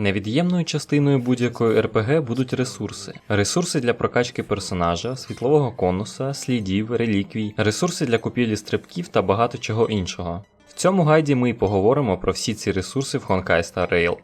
Невід'ємною частиною будь-якої РПГ будуть ресурси. Ресурси для прокачки персонажа, світлового конуса, слідів, реліквій, ресурси для купівлі стрибків та багато чого іншого. В цьому гайді ми й поговоримо про всі ці ресурси в Honkai Star Rail.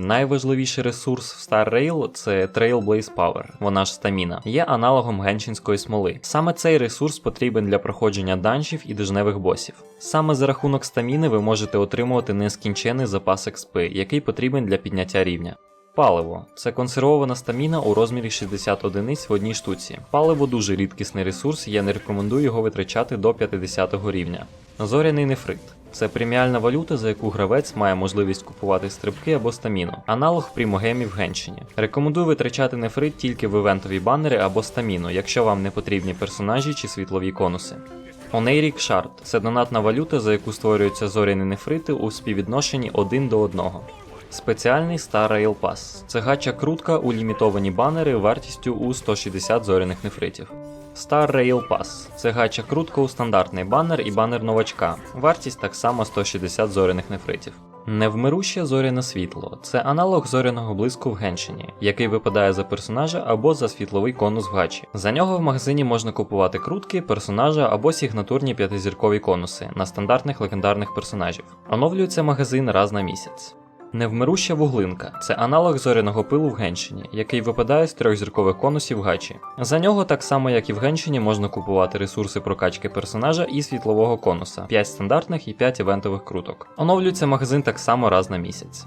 Найважливіший ресурс в Star Rail – це Trailblaze Power, вона ж стаміна, є аналогом геншинської смоли. Саме цей ресурс потрібен для проходження данжів і дежневих босів. Саме за рахунок стаміни ви можете отримувати нескінчений запас XP, який потрібен для підняття рівня. Паливо це консервована стаміна у розмірі 60 одиниць в одній штуці. Паливо дуже рідкісний ресурс, я не рекомендую його витрачати до 50 рівня. Зоряний нефрит. Це преміальна валюта, за яку гравець має можливість купувати стрибки або стаміну, аналог прімогемі в Генщині. Рекомендую витрачати нефрит тільки в івентові банери або стаміну, якщо вам не потрібні персонажі чи світлові конуси. Онейрік Шард це донатна валюта, за яку створюються зоряні нефрити у співвідношенні 1 до 1. Спеціальний Star Rail Pass. Це гача крутка у лімітовані банери вартістю у 160 зоряних нефритів. Star Rail Pass це гача крутка у стандартний банер і банер новачка. Вартість так само 160 зоряних нефритів. Невмируще зоряне світло це аналог зоряного блиску в Геншині, який випадає за персонажа або за світловий конус в гачі. За нього в магазині можна купувати крутки, персонажа або сигнатурні п'ятизіркові конуси на стандартних легендарних персонажів. Оновлюється магазин раз на місяць. Невмируща вуглинка це аналог зоряного пилу в Геншині, який випадає з трьохзіркових конусів гачі. За нього, так само як і в Геншині, можна купувати ресурси прокачки персонажа і світлового конуса, 5 стандартних і 5 івентових круток. Оновлюється магазин так само раз на місяць.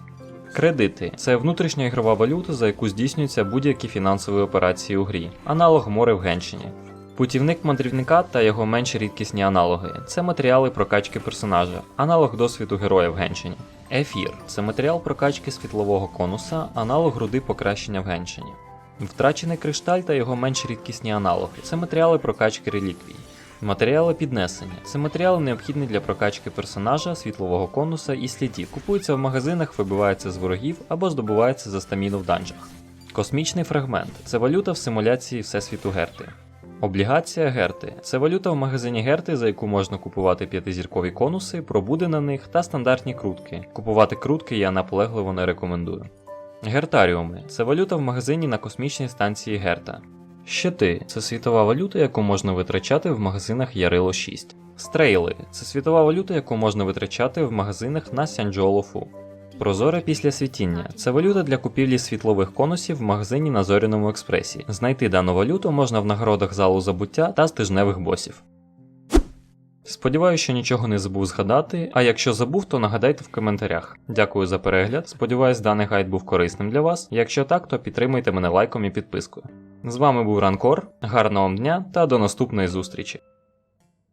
Кредити це внутрішня ігрова валюта, за яку здійснюються будь-які фінансові операції у грі, аналог море в Геншині. Путівник мандрівника та його менш рідкісні аналоги це матеріали прокачки персонажа, аналог досвіду героя в Геншині. Ефір це матеріал прокачки світлового конуса, аналог груди покращення в Геншині. Втрачений кришталь та його менш рідкісні аналоги це матеріали прокачки реліквій. Матеріали піднесення це матеріали необхідні для прокачки персонажа, світлового конуса і слідів. Купуються в магазинах, вибиваються з ворогів або здобуваються за стаміну в данжах. Космічний фрагмент це валюта в симуляції Всесвіту Герти. Облігація Герти це валюта в магазині Герти, за яку можна купувати п'ятизіркові конуси, пробуди на них та стандартні крутки. Купувати крутки я наполегливо не рекомендую. Гертаріуми це валюта в магазині на космічній станції Герта. Щити це світова валюта, яку можна витрачати в магазинах Ярило 6. Стрейли це світова валюта, яку можна витрачати в магазинах на Сянджолофу. Прозоре після світіння це валюта для купівлі світлових конусів в магазині на Зоряному експресі. Знайти дану валюту можна в нагородах залу забуття та з тижневих босів. Сподіваюся, що нічого не забув згадати, а якщо забув, то нагадайте в коментарях. Дякую за перегляд. Сподіваюсь, даний гайд був корисним для вас. Якщо так, то підтримуйте мене лайком і підпискою. З вами був Ранкор, гарного вам дня та до наступної зустрічі!